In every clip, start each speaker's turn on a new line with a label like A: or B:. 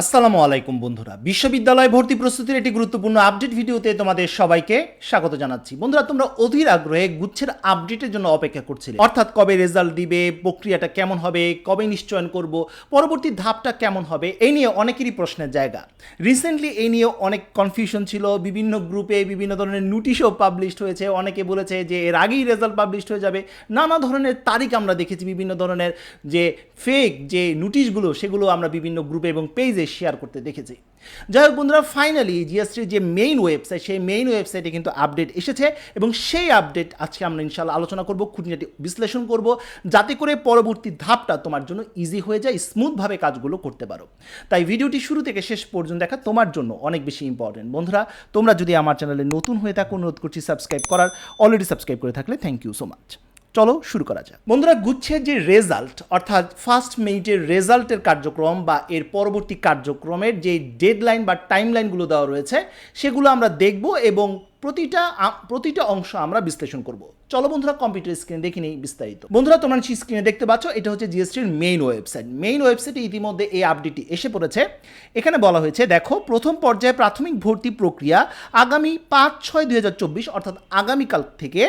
A: আসসালামু আলাইকুম বন্ধুরা। বিশ্ববিদ্যালয় ভর্তি প্রস্তুতির একটি গুরুত্বপূর্ণ আপডেট ভিডিওতে তোমাদের সবাইকে স্বাগত জানাচ্ছি। বন্ধুরা, তোমরা অধীর আগ্রহে গুচ্ছের আপডেটের জন্য অপেক্ষা করছিলে। অর্থাৎ কবে রেজাল্ট দিবে, প্রক্রিয়াটা কেমন হবে, কবে নিশ্চয়ন করব, পরবর্তী ধাপটা কেমন হবে, এই নিয়ে অনেকেরই প্রশ্নের জায়গা। রিসেন্টলি এই নিয়ে অনেক কনফিউশন ছিল, বিভিন্ন গ্রুপে বিভিন্ন ধরনের নোটিশও পাবলিশড হয়েছে। অনেকে বলেছে যে এর আগেই রেজাল্ট পাবলিশড হয়ে যাবে। নানা ধরনের তারিখ আমরা দেখেছি, বিভিন্ন ধরনের যে ফেক যে নোটিশগুলো সেগুলো আমরা বিভিন্ন গ্রুপে এবং পেজে শেয়ার করতে দেখেছি। যাই হোক বন্ধুরা ফাইনালি জিএসটির যে মেইন ওয়েবসাইট সেই মেইন ওয়েবসাইটে কিন্তু আপডেট এসেছে এবং সেই আপডেট আজকে আমরা ইনশাল্লাহ আলোচনা করব, খুঁটিনাটি বিশ্লেষণ করব, যাতে করে পরবর্তী ধাপটা তোমার জন্য ইজি হয়ে যায় স্মুথভাবে কাজগুলো করতে পারো। তাই ভিডিওটি শুরু থেকে শেষ পর্যন্ত দেখা তোমার জন্য অনেক বেশি ইম্পর্টেন্ট বন্ধুরা, তোমরা যদি আমার চ্যানেলে নতুন হয়ে থাকো, অনুরোধ করছি সাবস্ক্রাইব করার অলরেডি সাবস্ক্রাইব করে থাকলে থ্যাংক ইউ সো মাচ চলো শুরু করা যাক। বন্ধুরা, গুচ্ছের যে রেজাল্ট অর্থাৎ ফার্স্ট মিনিটের রেজাল্টের কার্যক্রম বা এর পরবর্তী কার্যক্রমের যে ডেডলাইন বা টাইমলাইনগুলো দেওয়া রয়েছে, সেগুলো আমরা দেখব এবং প্রতিটা প্রতিটা অংশ আমরা বিশ্লেষণ করব। চলো বন্ধুরা কম্পিউটার স্ক্রিনে দেখে নিই বিস্তারিত। বন্ধুরা, তোমরা স্ক্রিনে দেখতে পাচ্ছ, এটা হচ্ছে জিএসটির মেইন ওয়েবসাইট মেইন ওয়েবসাইটে ইতিমধ্যে এই আপডেটটি এসে পড়েছে। এখানে বলা হয়েছে, দেখো, প্রথম পর্যায়ে প্রাথমিক ভর্তি প্রক্রিয়া আগামী পাঁচ ছয় দুই হাজার চব্বিশ, অর্থাৎ আগামীকাল থেকে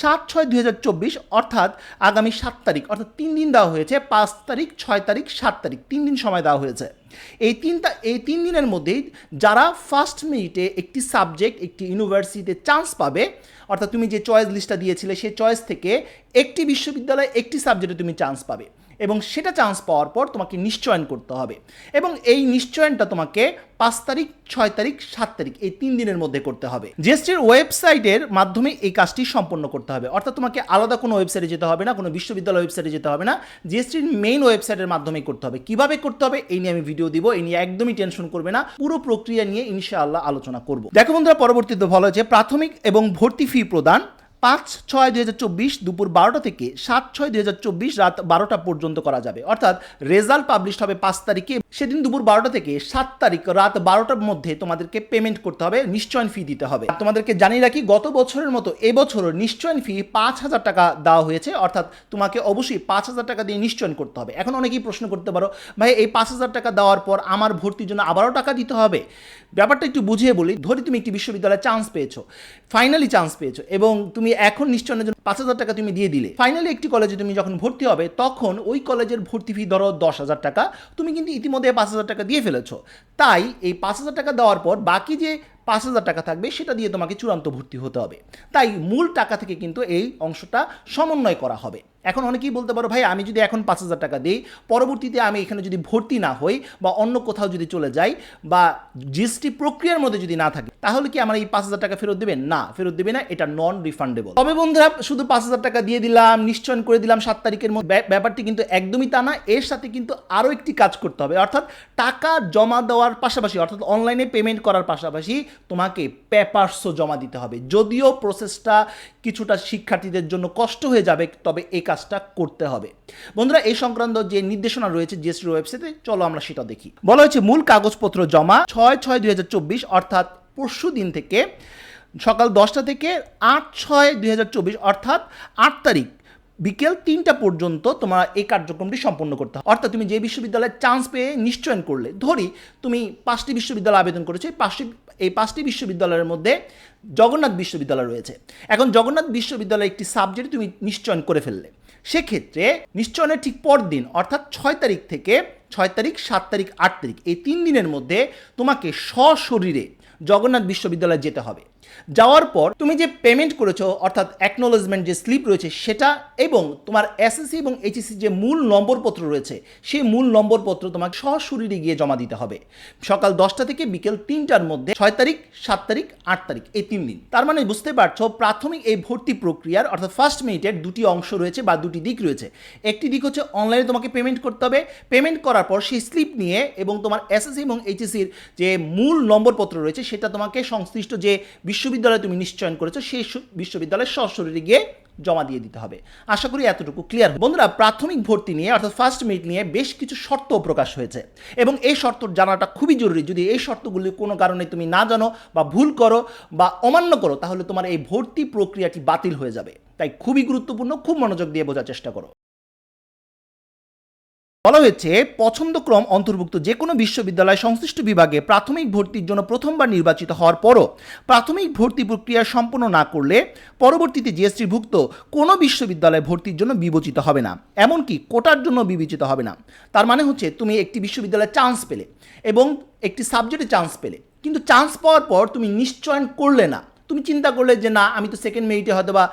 A: সাত ছয় দুই হাজার চব্বিশ, অর্থাৎ আগামী সাত তারিখ, অর্থাৎ তিন দিন দেওয়া হয়েছে, পাঁচ তারিখ, ছয় তারিখ, সাত তারিখ, তিন দিন সময় দেওয়া হয়েছে। এই তিনটা, এই তিন দিনের মধ্যেই যারা ফার্স্ট মিনিটে একটি সাবজেক্ট একটি ইউনিভার্সিটিতে চান্স পাবে, অর্থাৎ তুমি যে চয়েস লিস্টটা দিয়েছিলে সেই চয়েস থেকে একটি বিশ্ববিদ্যালয়ে একটি সাবজেক্টে তুমি চান্স পাবে। এবং সেটা চান্স পাওয়ার পর তোমাকে নিশ্চয়ন করতে হবে। এবং এই নিশ্চয়নটা তোমাকে পাঁচ তারিখ, ছয় তারিখ, সাত তারিখ এই তিন দিনের মধ্যে করতে হবে। জিএসটির ওয়েবসাইটের মাধ্যমে এই কাজটি সম্পন্ন করতে হবে। অর্থাৎ তোমাকে আলাদা কোনো ওয়েবসাইটে যেতে হবে না, কোনো বিশ্ববিদ্যালয় ওয়েবসাইটে যেতে হবে না। জিএসটির মেইন ওয়েবসাইটের মাধ্যমেই করতে হবে। কীভাবে করতে হবে? এই নিয়ে আমি ভিডিও দিব। এই নিয়ে একদমই টেনশন করবে না। পুরো প্রক্রিয়া নিয়ে ইনশাআল্লাহ আলোচনা করব। দেখো বন্ধুরা, পরবর্তীতে ভালো হয়েছে, প্রাথমিক এবং ভর্তি ফি প্রদান পাঁচ ছয় দুই হাজার চব্বিশ দুপুর বারোটা থেকে সাত ছয় দুই হাজার চব্বিশ রাত বারোটা পর্যন্ত করা যাবে। অর্থাৎ রেজাল্ট পাবলিশ হবে পাঁচ তারিখে। সেদিন দুপুর বারোটা থেকে সাত তারিখ রাত বারোটার মধ্যে তোমাদেরকে পেমেন্ট করতে হবে, নিশ্চয়ন ফি দিতে হবে। তোমাদেরকে জানিয়ে রাখি, গত বছরের মতো এবছরও নিশ্চয়ন ফি পাঁচ হাজার টাকা দেওয়া হয়েছে। অর্থাৎ তোমাকে অবশ্যই পাঁচ হাজার টাকা দিয়ে নিশ্চয়ন করতে হবে। এখন অনেকেই প্রশ্ন করতে পারো, ভাই, এই পাঁচ হাজার টাকা দেওয়ার পর আমার ভর্তির জন্য আবারও টাকা দিতে হবে? ব্যাপারটা একটু বুঝিয়ে বলি। ধরি তুমি একটি বিশ্ববিদ্যালয়ে চান্স পেয়েছ ফাইনালি চান্স পেয়েছ, এবং তুমি এখন নিশ্চয়নের জন্য পাঁচ হাজার টাকা তুমি দিয়ে দিলে। ফাইনালি একটি কলেজে তুমি যখন ভর্তি হবে, তখন ওই কলেজের ভর্তি ফি ধরো দশ হাজার টাকা, তুমি কিন্তু ইতিমধ্যে পাঁচ হাজার টাকা দিয়ে ফেলেছো। তাই এই পাঁচ হাজার টাকা দেওয়ার পর বাকি যে পাঁচ হাজার টাকা থাকবে, সেটা দিয়ে তোমাকে চূড়ান্ত ভর্তি হতে হবে। তাই মূল টাকা থেকে কিন্তু এই অংশটা সমন্বয় করা হবে। এখন অনেকেই বলতে পারো, ভাই, আমি যদি এখন পাঁচ হাজার টাকা দিই, পরবর্তীতে আমি এখানে যদি ভর্তি না হই বা অন্য কোথাও যদি চলে যাই বা জিএসটি প্রক্রিয়ার মধ্যে যদি না থাকে, তাহলে কি আমার এই পাঁচ হাজার টাকা ফেরত দেবেন? না, ফেরত দেবে না, এটা নন রিফান্ডেবল তবে বন্ধুরা, শুধু পাঁচ হাজার টাকা দিয়ে দিলাম, নিশ্চয়ন করে দিলাম সাত তারিখের মধ্যে। ব্যাপারটি কিন্তু একদমই তা না, এর সাথে কিন্তু আরও একটি কাজ করতে হবে। অর্থাৎ টাকা জমা দেওয়ার পাশাপাশি, অর্থাৎ অনলাইনে পেমেন্ট করার পাশাপাশি তোমাকে পেপারসও জমা দিতে হবে। যদিও প্রসেসটা কিছুটা শিক্ষার্থীদের জন্য কষ্ট হয়ে যাবে, তবে এই কাজটা করতে হবে। বন্ধুরা, এই সংক্রান্ত যে নির্দেশনা রয়েছে জিএসটির ওয়েবসাইটে চলো আমরা সেটা দেখি। বলা হয়েছে, মূল কাগজপত্র জমা ছয় ছয় দুই হাজার চব্বিশ, অর্থাৎ পরশু দিন থেকে সকাল দশটা থেকে আট ছয় দুই হাজার চব্বিশ, অর্থাৎ আট তারিখ বিকেল তিনটা পর্যন্ত তোমার এই কার্যক্রমটি সম্পন্ন করতে হবে। অর্থাৎ তুমি যে বিশ্ববিদ্যালয়ে চান্স পেয়ে নিশ্চয়ন করলে, ধরি তুমি পাঁচটি বিশ্ববিদ্যালয় আবেদন করেছ, এই পাঁচটি এই পাঁচটি বিশ্ববিদ্যালয়ের মধ্যে জগন্নাথ বিশ্ববিদ্যালয় রয়েছে। এখন জগন্নাথ বিশ্ববিদ্যালয়ে একটি সাবজেক্ট তুমি নিশ্চয়ন করে ফেললে। সেক্ষেত্রে নিশ্চয়নের ঠিক পরদিন, অর্থাৎ ছয় তারিখ থেকে ছয় তারিখ, সাত তারিখ, আট তারিখ, এই তিন দিনের মধ্যে তোমাকে সশরীরে জগন্নাথ বিশ্ববিদ্যালয়ে যেতে হবে। যাওয়ার পর তুমি যে পেমেন্ট করেছ, অর্থাৎ অ্যাকনোলেজমেন্ট যে স্লিপ রয়েছে সেটা এবং তোমার এসএসসি এবং এইচএসসি যে মূল নম্বরপত্র রয়েছে, সেই মূল নম্বরপত্র তোমাকে সশরীরে গিয়ে জমা দিতে হবে। সকাল দশটা থেকে বিকেল তিনটার মধ্যে, ছয় তারিখ, সাত তারিখ, আট তারিখ, এই তিন দিন। তার মানে বুঝতে পারছ, প্রাথমিক এই ভর্তি প্রক্রিয়ার, অর্থাৎ ফার্স্ট মিনিটের দুটি অংশ রয়েছে বা দুটি দিক রয়েছে। একটি দিক হচ্ছে অনলাইনে তোমাকে পেমেন্ট করতে হবে। পেমেন্ট করার পর সেই স্লিপ নিয়ে এবং তোমার এসএসসি এবং এইচএসসির যে মূল নম্বরপত্র রয়েছে, সেটা তোমাকে সংশ্লিষ্ট যে বিশ্ববিদ্যালয়ে তুমি নিশ্চয়ন করেছ, সেই সু- বিশ্ববিদ্যালয়ের সশরীরে গিয়ে জমা দিয়ে দিতে হবে। আশা করি এতটুকু ক্লিয়ার বন্ধুরা, প্রাথমিক ভর্তি নিয়ে, অর্থাৎ ফার্স্ট মিনিট নিয়ে বেশ কিছু শর্ত প্রকাশ হয়েছে। এবং এই শর্ত জানাটা খুবই জরুরি। যদি এই শর্তগুলি কোনো কারণে তুমি না জানো বা ভুল করো বা অমান্য করো, তাহলে তোমার এই ভর্তি প্রক্রিয়াটি বাতিল হয়ে যাবে। তাই খুবই গুরুত্বপূর্ণ, খুব মনোযোগ দিয়ে বোঝার চেষ্টা করো। বলা হয়েছে পছন্দক্রম অন্তর্ভুক্ত যে কোনো বিশ্ববিদ্যালয় সংশ্লিষ্ট বিভাগে প্রাথমিক ভর্তির জন্য প্রথমবার নির্বাচিত হওয়ার পরও প্রাথমিক ভর্তি প্রক্রিয়া সম্পন্ন না করলে পরবর্তীতে জিএসটিভুক্ত কোনো বিশ্ববিদ্যালয়ে ভর্তির জন্য বিবেচিত হবে না। এমনকি কোটার জন্য বিবেচিত হবে না। তার মানে হচ্ছে, তুমি একটি বিশ্ববিদ্যালয়ে চান্স পেলে এবং একটি সাবজেক্টে চান্স পেলে। কিন্তু চান্স পাওয়ার পর তুমি নিশ্চয়ন করলে না। তুমি চিন্তা করলে যে না, আমি তো সেকেন্ড মেরিটে হয়তো বা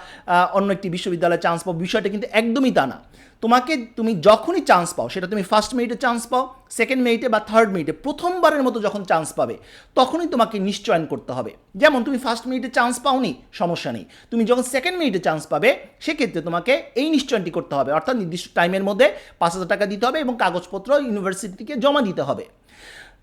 A: অন্য একটি বিশ্ববিদ্যালয়ে চান্স পাবো। বিষয়টা কিন্তু একদমই তা না। তোমাকে তুমি যখনই চান্স পাও, সেটা তুমি ফার্স্ট মেরিটে চান্স পাও সেকেন্ড মেরিটে বা থার্ড মেরিটে প্রথমবারের মতো যখন চান্স পাবে, তখনই তোমাকে নিশ্চয়ন করতে হবে। যেমন তুমি ফার্স্ট মেরিটে চান্স পাওনি, সমস্যা নেই। তুমি যখন সেকেন্ড মেরিটে চান্স পাবে, সেক্ষেত্রে তোমাকে এই নিশ্চয়নটি করতে হবে। অর্থাৎ নির্দিষ্ট টাইমের মধ্যে পাঁচ হাজার টাকা দিতে হবে এবং কাগজপত্র ইউনিভার্সিটিকে জমা দিতে হবে।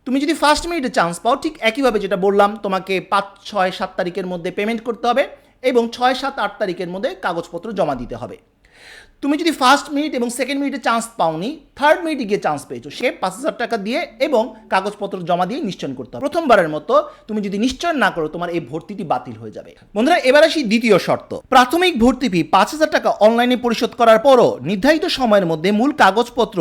A: তুমি যদি ফার্স্ট মিনিটে চান্স পাও, ঠিক একইভাবে যেটা বললাম, তোমাকে পাঁচ, ছয়, সাত তারিখের মধ্যে পেমেন্ট করতে হবে এবং ছয়, সাত, আট তারিখের মধ্যে কাগজপত্র জমা দিতে হবে। তুমি যদি ফার্স্ট মিনিট এবং সেকেন্ড মিনিটে চান্স পাওনি থার্ড মিনিটে গিয়ে চান্স পেয়েছ। সে পাঁচ হাজার টাকা দিয়ে এবং কাগজপত্র জমা দিয়ে নিশ্চয়ন করতে হবে। প্রথমবারের মতো তুমি যদি নিশ্চয়ন না করো, তোমার এই ভর্তিটি বাতিল হয়ে যাবে। বন্ধুরা, এবার আসি দ্বিতীয় শর্ত। প্রাথমিক ভর্তি ফি পাঁচ হাজার টাকা অনলাইনে পরিশোধ করার পরও নির্ধারিত সময়ের মধ্যে মূল কাগজপত্র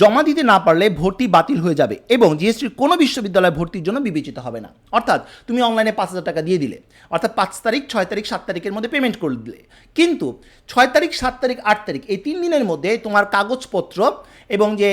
A: জমা দিতে না পারলে ভর্তি বাতিল হয়ে যাবে এবং জিএসটির কোনো বিশ্ববিদ্যালয়ে ভর্তির জন্য বিবেচিত হবে না। অর্থাৎ তুমি অনলাইনে পাঁচ হাজার টাকা দিয়ে দিলে। অর্থাৎ পাঁচ তারিখ, ছয় তারিখ, সাত তারিখের মধ্যে পেমেন্ট করে দিলে। কিন্তু ছয় তারিখ, সাত তারিখ, আট তারিখ এই তিন দিনের মধ্যে তোমার কাগজপত্র এবং যে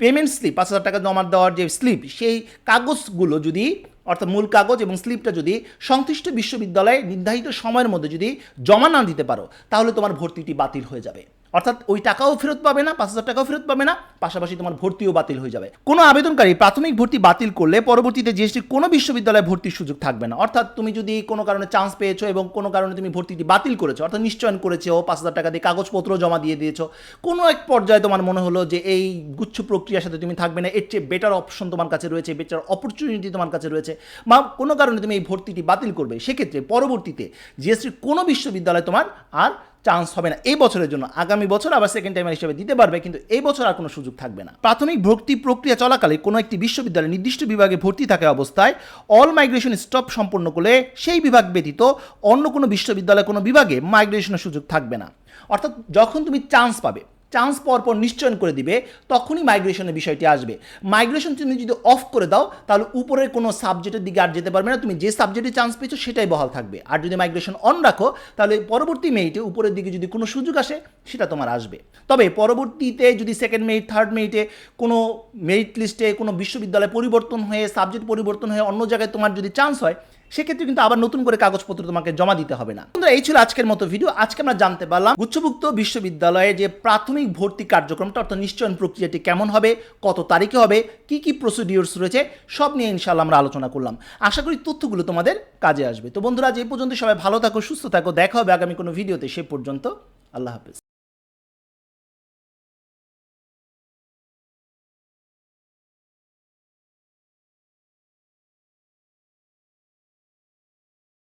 A: পেমেন্ট স্লিপ পাঁচ হাজার টাকা জমা দেওয়ার যে স্লিপ সেই কাগজগুলো যদি, অর্থাৎ মূল কাগজ এবং স্লিপটা যদি সংশ্লিষ্ট বিশ্ববিদ্যালয়ে নির্ধারিত সময়ের মধ্যে যদি জমা না দিতে পারো, তাহলে তোমার ভর্তিটি বাতিল হয়ে যাবে। অর্থাৎ ওই টাকাও ফেরত পাবে না, পাঁচ হাজার টাকাও ফেরত পাবে না, পাশাপাশি তোমার ভর্তিও বাতিল হয়ে যাবে। কোনো আবেদনকারী প্রাথমিক ভর্তি বাতিল করলে পরবর্তীতে জিএসটি কোনো বিশ্ববিদ্যালয়ে ভর্তির সুযোগ থাকবে না। অর্থাৎ তুমি যদি কোনো কারণে চান্স পেয়েছ এবং কোনো কারণে তুমি ভর্তিটি বাতিল করেছ, অর্থাৎ নিশ্চয়ন করেছ, পাঁচ হাজার টাকা দিয়ে কাগজপত্র জমা দিয়ে দিয়েছ, কোনো এক পর্যায়ে তোমার মনে হলো যে এই গুচ্ছ প্রক্রিয়ার সাথে তুমি থাকবে না, এর চেয়ে বেটার অপশন তোমার কাছে রয়েছে বেটার অপরচুনিটি তোমার কাছে রয়েছে, বা কোনো কারণে তুমি এই ভর্তিটি বাতিল করবে, সেক্ষেত্রে পরবর্তীতে জিএসটির কোনো বিশ্ববিদ্যালয়ে তোমার আর চান্স হবে না। এই বছরের জন্য। আগামী বছর আবার সেকেন্ড টাইমার হিসেবে দিতে পারবে, কিন্তু এই বছর আর কোনো সুযোগ থাকবে না। প্রাথমিক ভর্তি প্রক্রিয়া চলাকালে কোনো একটি বিশ্ববিদ্যালয়ে নির্দিষ্ট বিভাগে ভর্তি থাকা অবস্থায় অল মাইগ্রেশন স্টপ সম্পন্ন করলে সেই বিভাগ ব্যতীত অন্য কোনো বিশ্ববিদ্যালয়ে, কোনো বিভাগে মাইগ্রেশনের সুযোগ থাকবে না। অর্থাৎ যখন তুমি চান্স পাবে চান্স পাওয়ার পর নিশ্চয়ন করে দিবে, তখনই মাইগ্রেশনের বিষয়টি আসবে। মাইগ্রেশন তুমি যদি অফ করে দাও, তাহলে উপরের কোনো সাবজেক্টের দিকে আর যেতে পারবে না। তুমি যে সাবজেক্টে চান্স পেয়েছ, সেটাই বহাল থাকবে। আর যদি মাইগ্রেশন অন রাখো, তাহলে পরবর্তী মেরিটে উপরের দিকে যদি কোনো সুযোগ আসে, সেটা তোমার আসবে। তবে পরবর্তীতে যদি সেকেন্ড মেরিট থার্ড মেরিটে কোনো মেরিট লিস্টে কোনো বিশ্ববিদ্যালয় পরিবর্তন হয়ে সাবজেক্ট পরিবর্তন হয়ে অন্য জায়গায় তোমার যদি চান্স হয় সেক্ষেত্রে কিন্তু আবার নতুন করে কাগজপত্র তোমাকে জমা দিতে হবে না। বন্ধুরা, এই ছিল আজকের মতো ভিডিও আজকে আমরা জানতে পারলাম উচ্চভুক্ত বিশ্ববিদ্যালয়ে যে প্রাথমিক ভর্তি কার্যক্রমটা অর্থাৎ নিশ্চয়ন প্রক্রিয়াটি কেমন হবে কত তারিখে হবে কি কি প্রসিডিওর্স রয়েছে সব নিয়ে ইনশাল্লাহ আমরা আলোচনা করলাম। আশা করি তথ্যগুলো তোমাদের কাজে আসবে। তো বন্ধুরা এই পর্যন্ত সবাই ভালো থাকো সুস্থ থাকো। দেখা হবে আগামী কোনো ভিডিওতে সে পর্যন্ত আল্লাহ হাফেজ।